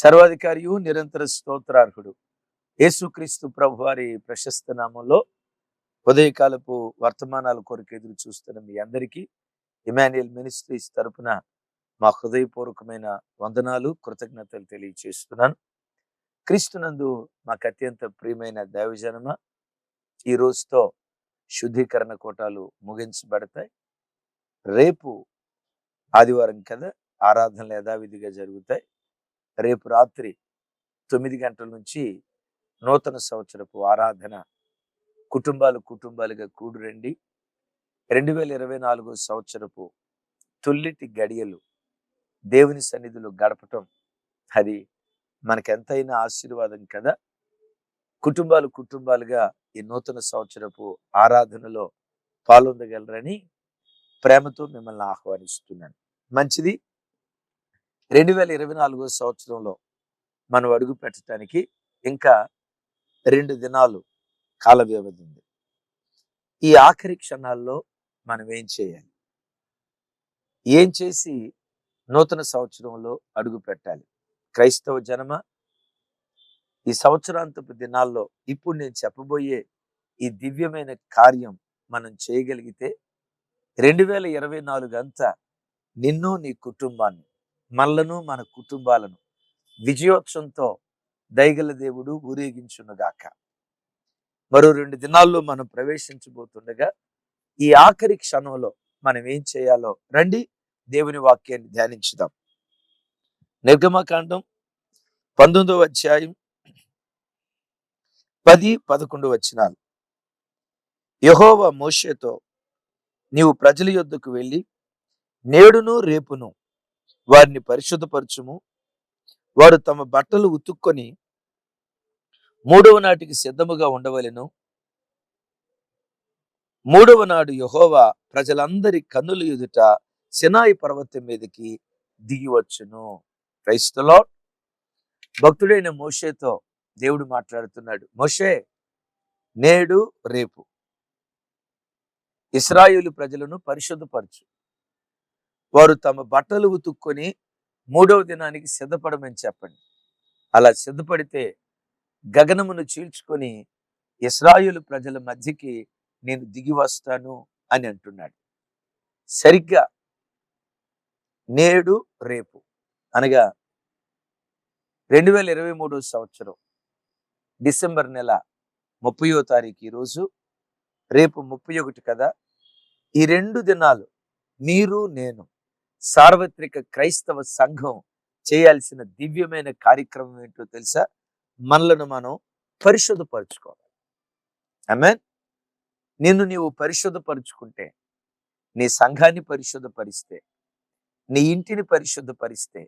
సర్వాధికారియు నిరంతర స్తోత్రార్హుడు. యేసుక్రీస్తు ప్రభు వారి ప్రశస్త నామంలో ఉదయకాలపు వర్తమానాల కొరకు ఎదురు చూస్తున్న మీ అందరికీ ఇమాన్యుయల్ మినిస్ట్రీస్ తరపున మా హృదయపూర్వకమైన వందనాలు కృతజ్ఞతలు తెలియచేస్తున్నాను. క్రీస్తునందు మాకు అత్యంత ప్రియమైన దైవజనమ ఈ రోజుతో శుద్ధీకరణ కోటాలు ముగించబడతాయి. రేపు ఆదివారం కదా ఆరాధనలు యథావిధిగా జరుగుతాయి. రేపు రాత్రి తొమ్మిది గంటల నుంచి నూతన సంవత్సరపు ఆరాధన కుటుంబాలు కుటుంబాలుగా కూడురండి. రెండు వేల ఇరవై నాలుగో సంవత్సరపు తొల్లిటి గడియలు దేవుని సన్నిధిలో గడపటం అది మనకెంతైనా ఆశీర్వాదం కదా. కుటుంబాలు కుటుంబాలుగా ఈ నూతన సంవత్సరపు ఆరాధనలో పాల్గొందగలరని ప్రేమతో మిమ్మల్ని ఆహ్వానిస్తున్నాను. మంచిది. రెండు వేల ఇరవై నాలుగో సంవత్సరంలో మనం అడుగు పెట్టడానికి ఇంకా రెండు దినాలు కాల వ్యవధి ఉంది. ఈ ఆఖరి క్షణాల్లో మనం ఏం చేయాలి? ఏం చేసి నూతన సంవత్సరంలో అడుగు పెట్టాలి? క్రైస్తవ జనమ? ఈ సంవత్సరాంతపు దినాల్లో ఇప్పుడు నేను చెప్పబోయే ఈ దివ్యమైన కార్యం మనం చేయగలిగితే రెండు వేల ఇరవై నాలుగు అంతా నిన్ను నీ కుటుంబాన్ని మనలను మన కుటుంబాలను విజయోత్సవంతో దయగల దేవుడు ఊరేగించునుగాక. మరో రెండు దినాల్లో మనం ప్రవేశించబోతుండగా ఈ ఆఖరి క్షణంలో మనం ఏం చేయాలో రండి దేవుని వాక్యాన్ని ధ్యానించుదాం. నిర్గమకాండం పంతొమ్మిదవ అధ్యాయం పది పదకొండు వచ్చినాలు యహోవ మోషేతో నీవు ప్రజల యొద్దకు వెళ్ళి నేడును రేపును వారిని పరిశుద్ధపరచుము. వారు తమ బట్టలు ఉతుక్కొని మూడవ నాటికి సిద్ధముగా ఉండవలెను. మూడవ నాడు యహోవా ప్రజలందరి కన్నుల ఎదుట సినాయి పర్వతం మీదకి దిగివచ్చును. క్రైస్తలో భక్తుడైన మోషేతో దేవుడు మాట్లాడుతున్నాడు. మోషే నేడు రేపు. ఇస్రాయేలు ప్రజలను పరిశుద్ధపరచు. వారు తమ బట్టలు ఉతుక్కొని మూడవ దినానికి సిద్ధపడమని చెప్పండి. అలా సిద్ధపడితే గగనమును చీల్చుకొని ఇస్రాయులు ప్రజల మధ్యకి నేను దిగి వస్తాను అని అంటున్నాడు. సరిగ్గా నేడు రేపు అనగా రెండు వేల ఇరవై మూడో సంవత్సరం డిసెంబర్ నెల ముప్పయో తారీఖు ఈరోజు రేపు ముప్పై ఒకటి కదా ఈ రెండు దినాలు మీరు నేను సార్వత్రిక క్రైస్తవ సంఘం చేయాల్సిన దివ్యమైన కార్యక్రమం ఏంటో తెలుసా? మనలను మనం పరిశుద్ధపరచుకోవాలి. అమెన్ నిన్ను నీవు పరిశుద్ధపరుచుకుంటే నీ సంఘాన్ని పరిశుద్ధపరిస్తే నీ ఇంటిని పరిశుద్ధపరిస్తే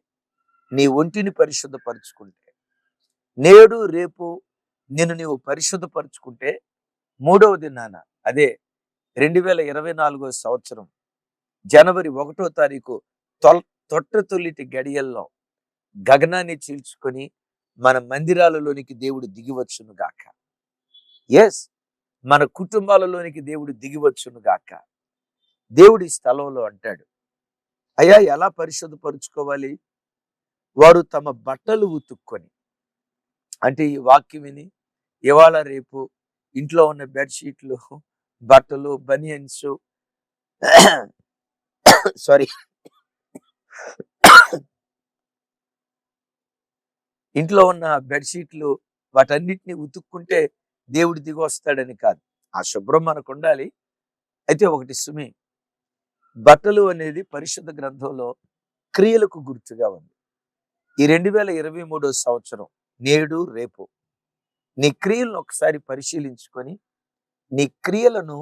నీ ఒంటిని పరిశుద్ధపరుచుకుంటే నేడు రేపు నిన్ను నీవు పరిశుద్ధపరుచుకుంటే మూడవ దినాన అదే రెండు వేల ఇరవై నాలుగో సంవత్సరం జనవరి ఒకటో తారీఖు తొల్ తొట్ట తొలిటి గడియల్లో గగనాన్ని చీల్చుకొని మన మందిరాలలోనికి దేవుడు దిగివచ్చును గాక. ఎస్ మన కుటుంబాలలోనికి దేవుడు దిగివచ్చును గాక. దేవుడి స్థలంలో అంటాడు అయ్యా ఎలా పరిశుద్ధపరుచుకోవాలి? వారు తమ బట్టలు ఉతుక్కొని అంటే ఈ వాక్యం విని ఇవాళ రేపు ఇంట్లో ఉన్న బెడ్షీట్లు బట్టలు బనియన్స్ సారీ. ఇంట్లో ఉన్న బెడ్షీట్లు వాటన్నిటిని ఉతుక్కుంటే దేవుడు దిగి వస్తాడని కాదు. ఆ శుభ్రం మనకు ఉండాలి అయితే ఒకటి సుమి బట్టలు అనేది పరిశుద్ధ గ్రంథంలో క్రియలకు గుర్తుగా ఉంది. ఈ రెండు వేల ఇరవై మూడో సంవత్సరం నేడు రేపు నీ క్రియలను ఒకసారి పరిశీలించుకొని నీ క్రియలను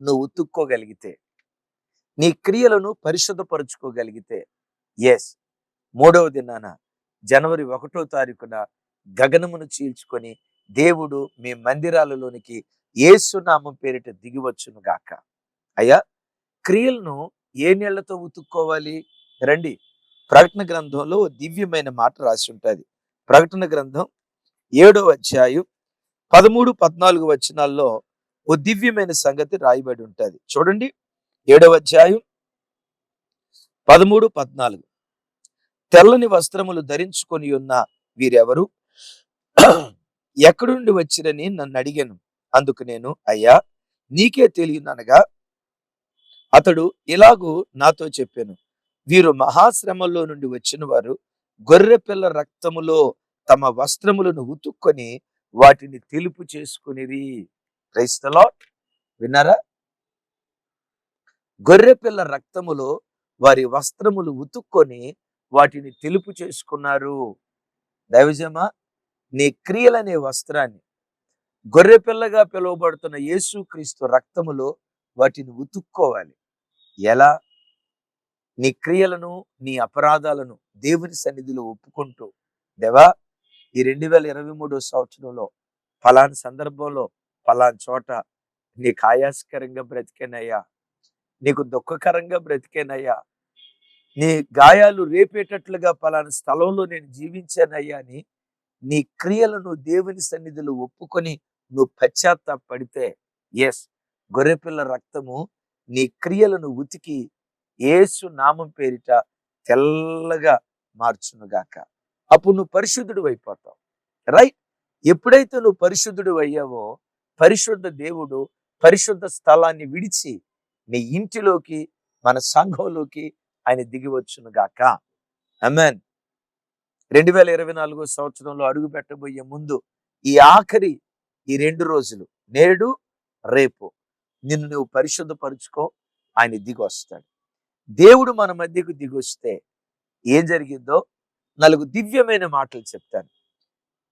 నువ్వు ఉతుక్కోగలిగితే నీ క్రియలను పరిశుద్ధపరచుకోగలిగితే ఎస్ మూడవ దినాన జనవరి ఒకటో తారీఖున గగనమును చీల్చుకొని దేవుడు మీ మందిరాలలోనికి ఏసునామం పేరిట దిగివచ్చును గాక. అయ్యా క్రియలను ఏ నీళ్ళతో ఉతుక్కోవాలి? రండి. ప్రకటన గ్రంథంలో ఓ దివ్యమైన మాట రాసి ఉంటుంది. ప్రకటన గ్రంథం ఏడో అధ్యాయం పదమూడు పద్నాలుగు వచనాల్లో ఓ దివ్యమైన సంగతి రాయబడి ఉంటుంది. చూడండి. ఏడవ అధ్యాయం పదమూడు పద్నాలుగు. తెల్లని వస్త్రములు ధరించుకొని ఉన్న వీరెవరు? ఎక్కడి నుండి వచ్చిరని నన్ను అడిగాను. అందుకు నేను అయ్యా నీకే తెలియననగా అతడు ఇలాగూ నాతో చెప్పాను. వీరు మహాశ్రమంలో నుండి వచ్చిన వారు గొర్రె పిల్ల రక్తములో తమ వస్త్రములను ఉతుక్కొని వాటిని తెలుపు చేసుకునిరి. క్రైస్తలో విన్నారా? గొర్రె పిల్ల రక్తములో వారి వస్త్రములు ఉతుక్కొని వాటిని తెలుపు చేసుకున్నారు. దైవజమా నీ క్రియలనే వస్త్రాన్ని. గొర్రె పిల్లగా పిలువబడుతున్న యేసుక్రీస్తు రక్తములో వాటిని ఉతుక్కోవాలి. ఎలా? నీ క్రియలను నీ అపరాధాలను దేవుని సన్నిధిలో ఒప్పుకుంటూ. దేవా ఈ రెండు వేల ఇరవై మూడో సంవత్సరంలో ఫలాని సందర్భంలో ఫలాని చోట నీకు ఆయాసకరంగా బ్రతికేనయ్యా. నీకు దుఃఖకరంగా బ్రతికేనయ్యా. నీ గాయాలు రేపేటట్లుగా పలానా స్థలంలో నేను జీవించానయ్యా అని నీ క్రియలను దేవుని సన్నిధిలో ఒప్పుకొని నువ్వు పశ్చాత్తాపడితే ఎస్ గొర్రెపిల్ల రక్తము నీ క్రియలను ఉతికి ఏసు నామం పేరిట తెల్లగా మార్చునుగాక. అప్పుడు నువ్వు పరిశుద్ధుడు అయిపోతావు. రైట్? ఎప్పుడైతే నువ్వు పరిశుద్ధుడు అయ్యావో పరిశుద్ధ దేవుడు పరిశుద్ధ స్థలాన్ని విడిచి నీ ఇంటిలోకి మన సంఘంలోకి ఆయన దిగి వచ్చును గాక. అమెన్ రెండు వేల ఇరవై నాలుగో సంవత్సరంలో అడుగు పెట్టబోయే ముందు ఈ ఆఖరి ఈ రెండు రోజులు నేడు రేపు నిన్ను నువ్వు పరిశుద్ధపరుచుకో ఆయన దిగి వస్తాడు. దేవుడు మన మధ్యకు దిగొస్తే ఏం జరిగిందో నాలుగు దివ్యమైన మాటలు చెప్తాను.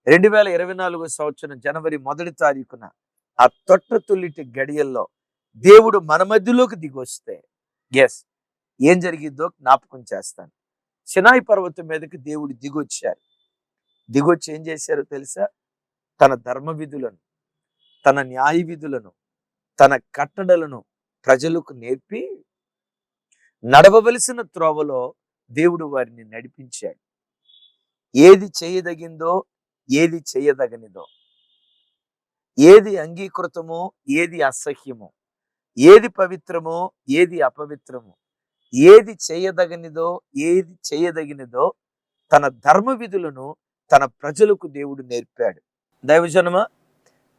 రెండు వేల ఇరవై నాలుగో సంవత్సరం జనవరి మొదటి తారీఖున ఆ తొట్ట తుల్లిటి గడియల్లో దేవుడు మన మధ్యలోకి దిగొస్తే ఎస్ ఏం జరిగిందో జ్ఞాపకం చేస్తాను. సినాయి పర్వతం మీదకి దేవుడు దిగొచ్చారు. దిగొచ్చి ఏం చేశారో తెలుసా? తన ధర్మ విధులను తన న్యాయ విధులను తన కట్టడలను ప్రజలకు నేర్పి నడవవలసిన త్రోవలో దేవుడు వారిని నడిపించాడు. ఏది చేయదగిందో ఏది చేయదగనిదో ఏది అంగీకృతమో ఏది అసహ్యమో ఏది పవిత్రమో ఏది అపవిత్రమో ఏది చేయదగనిదో ఏది చేయదగినదో తన ధర్మ విధులను తన ప్రజలకు దేవుడు నేర్పాడు. దైవజనమ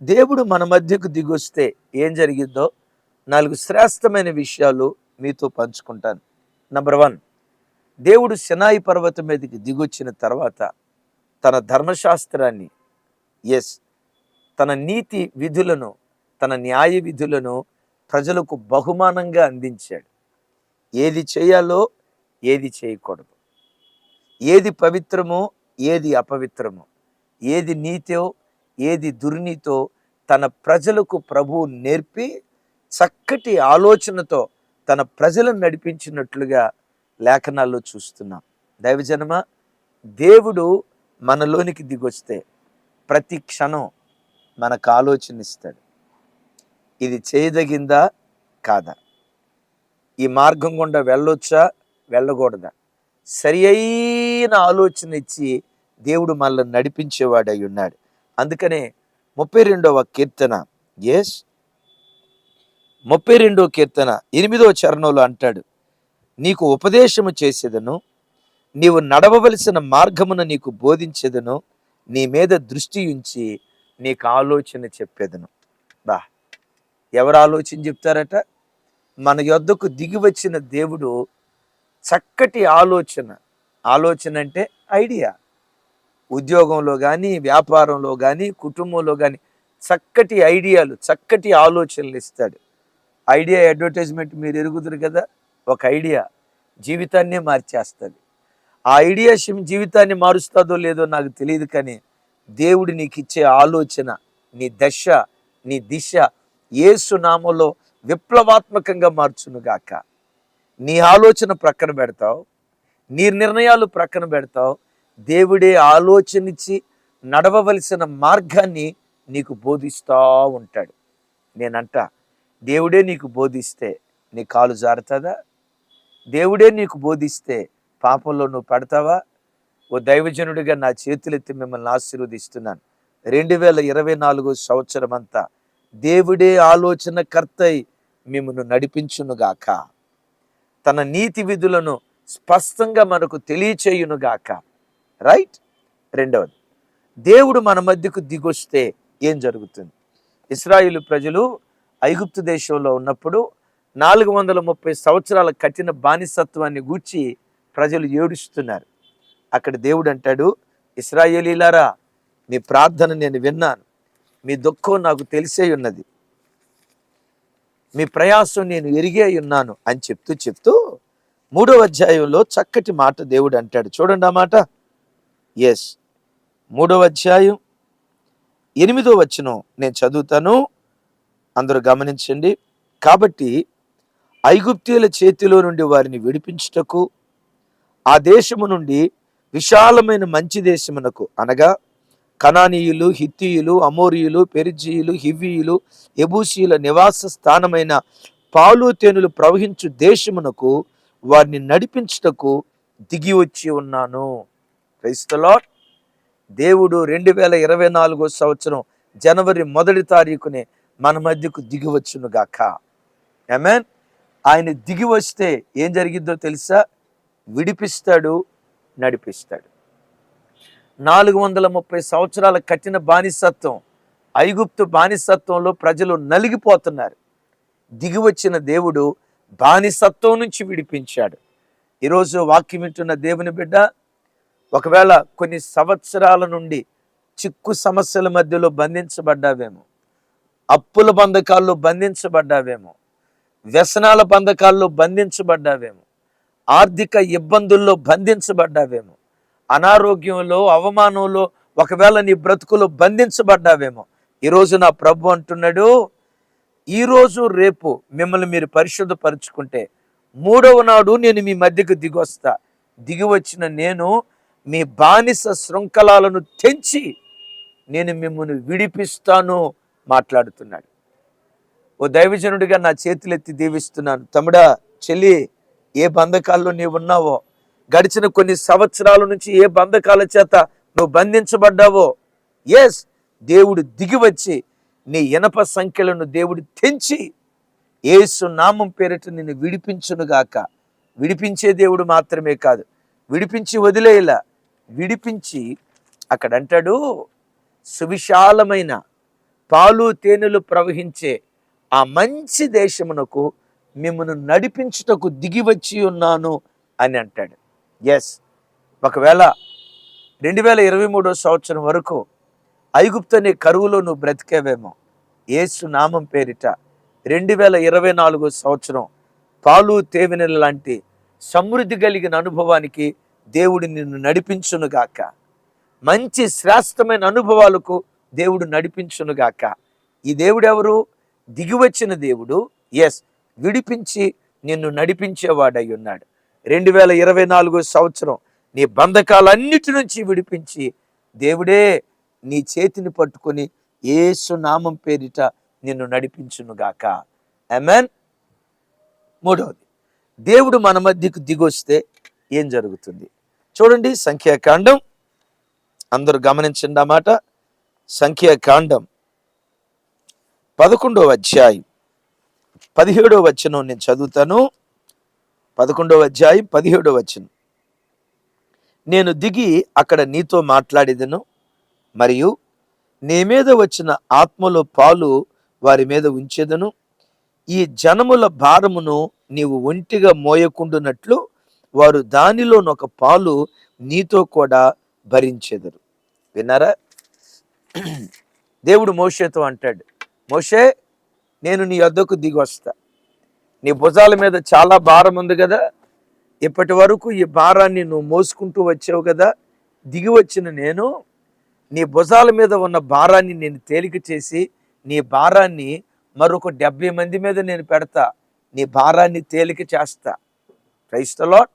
దేవుడు మన మధ్యకు దిగొస్తే ఏం జరిగిందో నాలుగు శ్రేష్టమైన విషయాలు మీతో పంచుకుంటాను. నంబర్ వన్ దేవుడు సినాయి పర్వతం మీదకి దిగొచ్చిన తర్వాత తన ధర్మశాస్త్రాన్ని ఎస్ తన నీతి విధులను తన న్యాయ విధులను ప్రజలకు బహుమానంగా అందించాడు. ఏది చేయాలో ఏది చేయకూడదు. ఏది పవిత్రమో ఏది అపవిత్రమో ఏది నీతో ఏది దుర్నీతో తన ప్రజలకు ప్రభువు నేర్పి చక్కటి ఆలోచనతో తన ప్రజలను నడిపించినట్లుగా లేఖనాల్లో చూస్తున్నాం. దైవజనమ దేవుడు మనలోనికి దిగొస్తే ప్రతి క్షణం మనకు ఆలోచన ఇస్తాడు. ఇది చేయదగిందా? కాదా. ఈ మార్గం గుండా వెళ్ళొచ్చా? వెళ్ళకూడదా. సరి అయిన ఆలోచన ఇచ్చి దేవుడు మళ్ళీ నడిపించేవాడై ఉన్నాడు. అందుకనే ముప్పై రెండవ కీర్తన ఎస్ ముప్పై రెండవ కీర్తన ఎనిమిదవ చరణంలో అంటాడు నీకు ఉపదేశము చేసేదను నీవు నడవవలసిన మార్గమును నీకు బోధించేదను నీ మీద దృష్టి ఉంచి నీకు ఆలోచన చెప్పేదను. బా. ఎవరు ఆలోచన చెప్తారట? మన యొద్దకు దిగి వచ్చిన దేవుడు చక్కటి ఆలోచన. ఆలోచన అంటే ఐడియా. ఉద్యోగంలో కానీ వ్యాపారంలో కానీ కుటుంబంలో కానీ చక్కటి ఐడియాలు చక్కటి ఆలోచనలు ఇస్తాడు. ఐడియా అడ్వర్టైజ్మెంట్ మీరు ఎరుగుదురు కదా? ఒక ఐడియా జీవితాన్నే మార్చేస్తుంది. ఆ ఐడియా శిం- జీవితాన్ని మారుస్తుందో లేదో నాకు తెలియదు కానీ దేవుడు నీకు ఇచ్చే ఆలోచన నీ దశ నీ దిశ ఏసు నామంలో విప్లవాత్మకంగా మార్చునుగాక. నీ ఆలోచన ప్రక్కన పెడతావు నీ నిర్ణయాలు ప్రక్కన పెడతావు దేవుడే ఆలోచనిచ్చి నడవవలసిన మార్గాన్ని నీకు బోధిస్తూ ఉంటాడు. నేనంట దేవుడే నీకు బోధిస్తే నీ కాలు జారుతుందా? దేవుడే నీకు బోధిస్తే పాపంలో నువ్వు పడతావా? ఓ దైవజనుడిగా నా చేతులెత్తి మిమ్మల్ని ఆశీర్వదిస్తున్నాను. రెండు వేల ఇరవై నాలుగు సంవత్సరం అంతా దేవుడే ఆలోచన కర్తై మిమ్మల్ని నడిపించునుగాక. తన నీతి విధులను స్పష్టంగా మనకు తెలియచేయునుగాక. రైట్? రెండవది దేవుడు మన మధ్యకు దిగొస్తే ఏం జరుగుతుంది? ఇస్రాయిలు ప్రజలు ఐగుప్తు దేశంలో ఉన్నప్పుడు నాలుగు వందల ముప్పై సంవత్సరాల కఠిన బానిసత్వాన్ని గూర్చి ప్రజలు ఏడుస్తున్నారు. అక్కడ దేవుడు అంటాడు ఇస్రాయేలీలారా మీ ప్రార్థన నేను విన్నాను. మీ దుఃఖం నాకు తెలిసే ఉన్నది. మీ ప్రయాసం నేను ఎరిగే ఉన్నాను అని చెప్తూ చెప్తూ మూడవ అధ్యాయంలో చక్కటి మాట దేవుడు అంటాడు. చూడండి ఆ మాట. ఎస్ మూడవ అధ్యాయం ఎనిమిదో వచనం నేను చదువుతాను. అందరూ గమనించండి. కాబట్టి ఐగుప్తీయుల చేతిలో నుండి వారిని విడిపించుటకు ఆ దేశము నుండి విశాలమైన మంచి దేశమునకు అనగా కనానీయులు హిత్తీయులు అమోరియులు పెరిజీయులు హివ్వీయులు ఎబూసీయుల నివాస స్థానమైన పాలు తేనెలు ప్రవహించు దేశమునకు వారిని నడిపించుటకు దిగి వచ్చి ఉన్నాను. క్రైస్తలాట్ దేవుడు రెండు వేల ఇరవై నాలుగో సంవత్సరం జనవరి మొదటి తారీఖునే మన మధ్యకు దిగి వచ్చును గాక. ఆయన దిగి వస్తే ఏం జరిగిద్దో తెలుసా? విడిపిస్తాడు నడిపిస్తాడు. నాలుగు వందల ముప్పై సంవత్సరాల కఠిన బానిసత్వం ఐగుప్తు బానిసత్వంలో ప్రజలు నలిగిపోతున్నారు. దిగివచ్చిన దేవుడు బానిసత్వం నుంచి విడిపించాడు. ఈరోజు వాక్యం వింటున్న దేవుని బిడ్డ ఒకవేళ కొన్ని సంవత్సరాల నుండి చిక్కు సమస్యల మధ్యలో బంధించబడ్డావేమో అప్పుల బంధకాల్లో బంధించబడ్డావేమో వ్యసనాల బంధకాల్లో బంధించబడ్డావేమో ఆర్థిక ఇబ్బందుల్లో బంధించబడ్డావేమో అనారోగ్యంలో అవమానంలో ఒకవేళ నీ బ్రతుకులో బంధించబడ్డావేమో. ఈరోజు నా ప్రభు అంటున్నాడు ఈరోజు రేపు మిమ్మల్ని మీరు పరిశుద్ధపరుచుకుంటే మూడవ నాడు నేను మీ మధ్యకు దిగొస్తా. దిగి వచ్చిన నేను మీ బానిస శృంఖలాలను తెంచి నేను మిమ్మల్ని విడిపిస్తాను మాట్లాడుతున్నాడు. ఓ దైవజనుడిగా నా చేతులెత్తి దీవిస్తున్నాను. తమ్ముడా చెల్లి ఏ బంధకాల్లో నీవు ఉన్నావో గడిచిన కొన్ని సంవత్సరాల నుంచి ఏ బంధకాల చేత నువ్వు బంధించబడ్డావో? ఎస్ దేవుడు దిగి వచ్చి నీ ఇనప సంఖ్యలను దేవుడు తెంచి ఏసు నామం పేరిట నిన్ను విడిపించునుగాక విడిపించే దేవుడు మాత్రమే కాదు. విడిపించి వదిలేయలా. విడిపించి అక్కడ అంటాడు సువిశాలమైన పాలు తేనెలు ప్రవహించే ఆ మంచి దేశమునకు మిమ్మల్ని నడిపించుటకు దిగి వచ్చి ఉన్నాను అని అంటాడు. ఎస్ ఒకవేళ రెండు వేల ఇరవై మూడో సంవత్సరం వరకు ఐగుప్తని కరువులో నువ్వు బ్రతికేవేమో ఏసు నామం పేరిట రెండు వేల ఇరవై నాలుగో సంవత్సరం పాలు తేవెనెల లాంటి సమృద్ధి కలిగిన అనుభవానికి దేవుడు నిన్ను నడిపించునుగాక మంచి శ్రేష్టమైన అనుభవాలకు దేవుడు నడిపించునుగాక ఈ దేవుడు ఎవరు దిగివచ్చిన దేవుడు. ఎస్ విడిపించి నిన్ను నడిపించేవాడై ఉన్నాడు. రెండు వేల ఇరవై నాలుగో సంవత్సరం నీ బంధకాలన్నిటి నుంచి విడిపించి దేవుడే నీ చేతిని పట్టుకొని ఏసు నామం పేరిట నిన్ను నడిపించునుగాక అమెన్ మూడవది దేవుడు మన మధ్యకు దిగొస్తే ఏం జరుగుతుంది? చూడండి సంఖ్యాకాండం. అందరూ గమనించండి అన్నమాట సంఖ్యాకాండం పదకొండవ అధ్యాయం పదిహేడవ వచనం నేను చదువుతాను. పదకొండవ అధ్యాయం పదిహేడవ వచ్చిన నేను దిగి అక్కడ నీతో మాట్లాడేదను మరియు నీ మీద వచ్చిన ఆత్మలో పాలు వారి మీద ఉంచేదను. ఈ జనముల భారమును నీవు ఒంటిగా మోయకుండునట్లు వారు దానిలోనొక పాలు నీతో కూడా భరించెదరు. విన్నారా? దేవుడు మోషేతో అంటాడు మోషే నేను నీ వద్దకు దిగి వస్తా. నీ భుజాల మీద చాలా భారం ఉంది కదా. ఇప్పటి వరకు ఈ భారాన్ని నువ్వు మోసుకుంటూ వచ్చావు కదా. దిగి వచ్చిన నేను నీ భుజాల మీద ఉన్న భారాన్ని నేను తేలిక చేసి నీ భారాన్ని మరొక డెబ్బై మంది మీద నేను పెడతా. నీ భారాన్ని తేలిక చేస్తా. క్రైస్తలో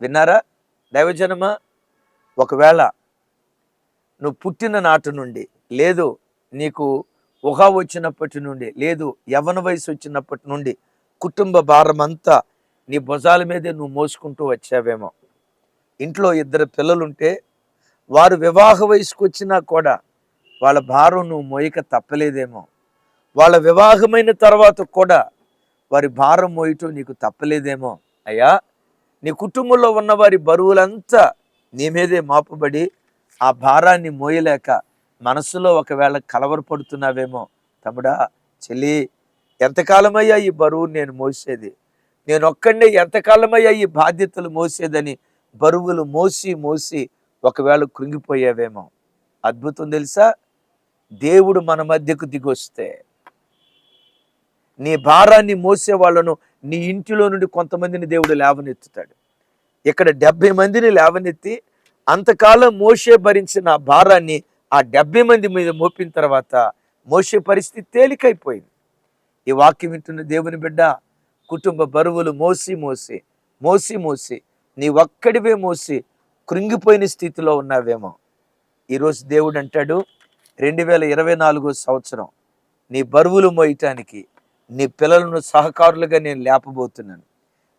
విన్నారా? దైవజనమా ఒకవేళ నువ్వు పుట్టిన నాటి నుండి లేదు నీకు ఊహ వచ్చినప్పటి నుండి లేదు యవన వయసు వచ్చినప్పటి నుండి కుటుంబ భారం అంతా నీ భుజాల మీదే నువ్వు మోసుకుంటూ వచ్చావేమో. ఇంట్లో ఇద్దరు పిల్లలుంటే వారు వివాహ వయసుకు వచ్చినా కూడా వాళ్ళ భారం నువ్వు మోయక తప్పలేదేమో. వాళ్ళ వివాహమైన తర్వాత కూడా వారి భారం మోయటం నీకు తప్పలేదేమో. అయ్యా నీ కుటుంబంలో ఉన్న వారి బరువులంతా నీ మీదే మాపబడి ఆ భారాన్ని మోయలేక మనసులో ఒకవేళ కలవరపడుతున్నావేమో తమ్ముడా చెల్లి ఎంతకాలమయ్యా ఈ బరువు నేను మోసేది? నేను ఒక్కడే ఎంతకాలమయ్యా ఈ బాధ్యతలు మోసేదని బరువులు మోసి మోసి ఒకవేళ కృంగిపోయావేమో. అద్భుతం తెలుసా? దేవుడు మన మధ్యకు దిగొస్తే నీ భారాన్ని మోసే వాళ్ళను నీ ఇంటిలో నుండి కొంతమందిని దేవుడు లేవనెత్తుతాడు. ఇక్కడ డెబ్బై మందిని లేవనెత్తి అంతకాలం మోసే భరించిన భారాన్ని ఆ డెబ్బై మంది మీద మోపిన తర్వాత మోసే పరిస్థితి తేలికైపోయింది. ఈ వాక్యం వింటున్న దేవుని బిడ్డ కుటుంబ బరువులు మోసి మోసి మోసి మోసి నీ ఒక్కడివే మోసి కృంగిపోయిన స్థితిలో ఉన్నావేమో. ఈరోజు దేవుడు అంటాడు రెండు వేల ఇరవై నాలుగో సంవత్సరం నీ బరువులు మోయటానికి నీ పిల్లలను సహకారులుగా నేను లేపబోతున్నాను.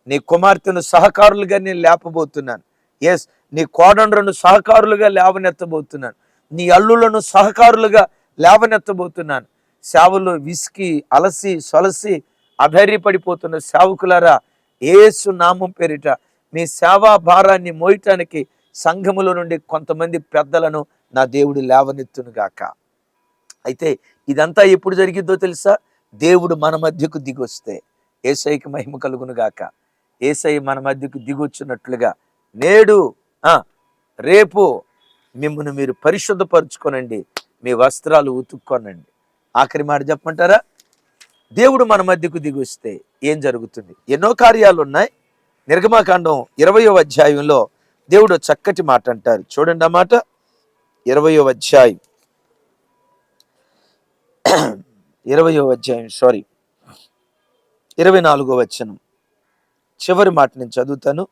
నీ కుమార్తెను సహకారులుగా నేను లేపబోతున్నాను. ఎస్ నీ కోడండ్రను సహకారులుగా లేవనెత్తబోతున్నాను. నీ అల్లులను సహకారులుగా లేవనెత్తబోతున్నాను. సేవలు విసికి అలసి సొలసి అధైర్యపడిపోతున్న సేవకులారా ఏసు నామం పేరిట మీ సేవా భారాన్ని మోయటానికి సంఘములో నుండి కొంతమంది పెద్దలను నా దేవుడు లేవనెత్తును గాక. అయితే ఇదంతా ఎప్పుడు జరిగిద్దో తెలుసా? దేవుడు మన మధ్యకు దిగొస్తే ఏసైకి మహిమ కలుగునుగాక ఏసై మన మధ్యకు దిగొచ్చినట్లుగా నేడు రేపు మిమ్మల్ని మీరు పరిశుద్ధపరచుకోనండి మీ వస్త్రాలు ఉతుక్కోనండి. ఆఖరి మాట చెప్పమంటారా? దేవుడు మన మధ్యకు దిగొస్తే ఏం జరుగుతుంది? ఎన్నో కార్యాలు ఉన్నాయి. నిర్గమాకాండం ఇరవయో అధ్యాయంలో దేవుడు చక్కటి మాట అంటారు. చూడండి ఆ మాట. ఇరవయో అధ్యాయం. ఇరవయో అధ్యాయం సారీ ఇరవై నాలుగో వచనం. చివరి మాట నేను చదువుతాను.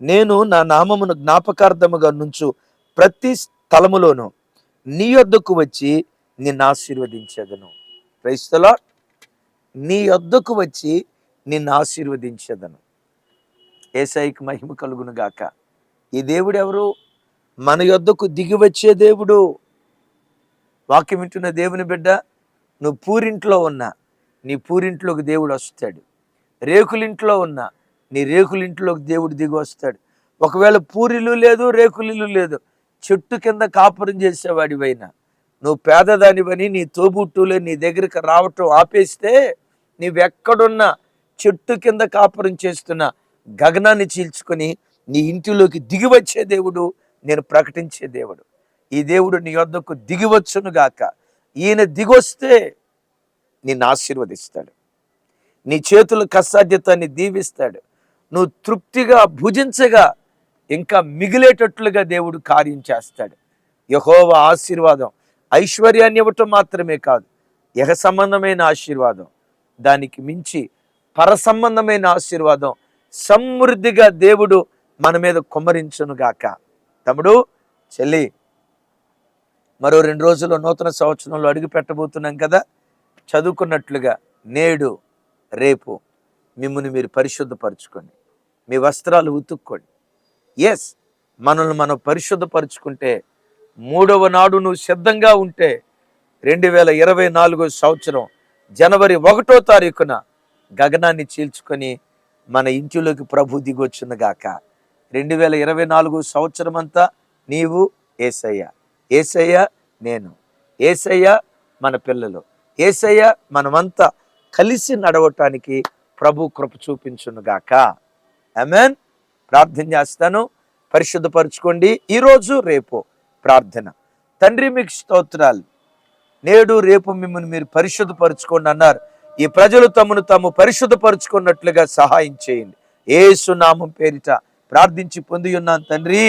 నేను నా నామమును జ్ఞాపకార్థముగా నుంచు ప్రతి స్థలములోనూ నీ వద్దకు వచ్చి నిన్ను ఆశీర్వదించేదను. క్రైస్తలా నీ వద్దకు వచ్చి నిన్ను ఆశీర్వదించేదను. ఏసైకి మహిమ కలుగును గాక. ఈ దేవుడు ఎవరు మన యొద్దకు దిగి వచ్చే దేవుడు. వాక్యం వింటున్న దేవుని బిడ్డ నువ్వు పూరింట్లో ఉన్నా నీ పూరింట్లోకి దేవుడు వస్తాడు. రేకులింట్లో ఉన్నా నీ రేకులింట్లోకి దేవుడు దిగి వస్తాడు. ఒకవేళ పూరిలు లేదు రేకులిలు లేదు చెట్టు కింద కాపురం చేసేవాడివైనా నువ్వు పేదదానివని నీ తోబుట్టులే నీ దగ్గరికి రావటం ఆపేస్తే నీవెక్కడున్నా చెట్టు కింద కాపురం చేస్తున్న గగనాన్ని చీల్చుకొని నీ ఇంటిలోకి దిగివచ్చే దేవుడు నేను ప్రకటించే దేవుడు. ఈ దేవుడు నీ వద్దకు దిగివచ్చునుగాక ఈయన దిగొస్తే నిన్ను ఆశీర్వదిస్తాడు. నీ చేతుల కసాధ్యతాన్ని దీవిస్తాడు. నువ్వు తృప్తిగా భుజించగా ఇంకా మిగిలేటట్లుగా దేవుడు కార్యం చేస్తాడు. యహోవ ఆశీర్వాదం ఐశ్వర్యాన్ని ఇవ్వటం మాత్రమే కాదు యహ సంబంధమైన ఆశీర్వాదం దానికి మించి పర సంబంధమైన ఆశీర్వాదం సమృద్ధిగా దేవుడు మన మీద కుమ్మరించునుగాక తమ్ముడు చెల్లి మరో రెండు రోజుల్లో నూతన సంవత్సరంలో అడుగు పెట్టబోతున్నాం కదా? చదువుకున్నట్లుగా నేడు రేపు మిమ్మల్ని మీరు పరిశుద్ధపరచుకోండి. మీ వస్త్రాలు ఉతుక్కోండి. ఎస్ మనల్ని మనం పరిశుద్ధపరచుకుంటే మూడవ నాడు నువ్వు సిద్ధంగా ఉంటే రెండు వేల ఇరవై నాలుగో సంవత్సరం జనవరి ఒకటో తారీఖున గగనాన్ని చీల్చుకొని మన ఇంటిలోకి ప్రభు దిగొచ్చును గాక. రెండు వేల ఇరవై నాలుగు సంవత్సరం అంతా నీవు ఏసయ్య. ఏసయ్య నేను. ఏసయ్య మన పిల్లలు. ఏసయ్య మనమంతా కలిసి నడవటానికి ప్రభు కృప చూపించును గాక. ఆమెన్. ప్రార్థన చేస్తాను. పరిశుద్ధపరచుకోండి. ఈరోజు రేపు ప్రార్థన. తండ్రి మీకు స్తోత్రాలు. నేడు రేపు మిమ్మల్ని మీరు పరిశుద్ధపరచుకోండి అన్నారు. ఈ ప్రజలు తమను తాము పరిశుద్ధపరచుకున్నట్లుగా సహాయం చేయండి. ఏసు నామం పేరిట ప్రార్థించి పొంది ఉన్నాను తండ్రి.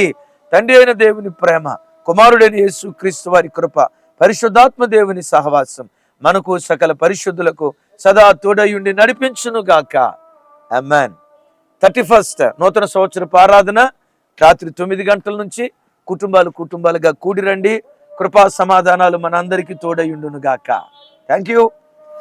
తండ్రి అయిన దేవుని ప్రేమ కుమారుడైన యేసు క్రీస్తు వారి కృప పరిశుద్ధాత్మ దేవుని సహవాసం మనకు సకల పరిశుద్ధులకు సదా తోడయుండి నడిపించును గాక. అమ్మాన్ థర్టీ ఫస్ట్ నూతన సంవత్సరపు ఆరాధన రాత్రి తొమ్మిది గంటల నుంచి కుటుంబాలు కుటుంబాలుగా కూడిరండి కృపా సమాధానాలు మనందరికీ తోడయుండును గాక థ్యాంక్ యూ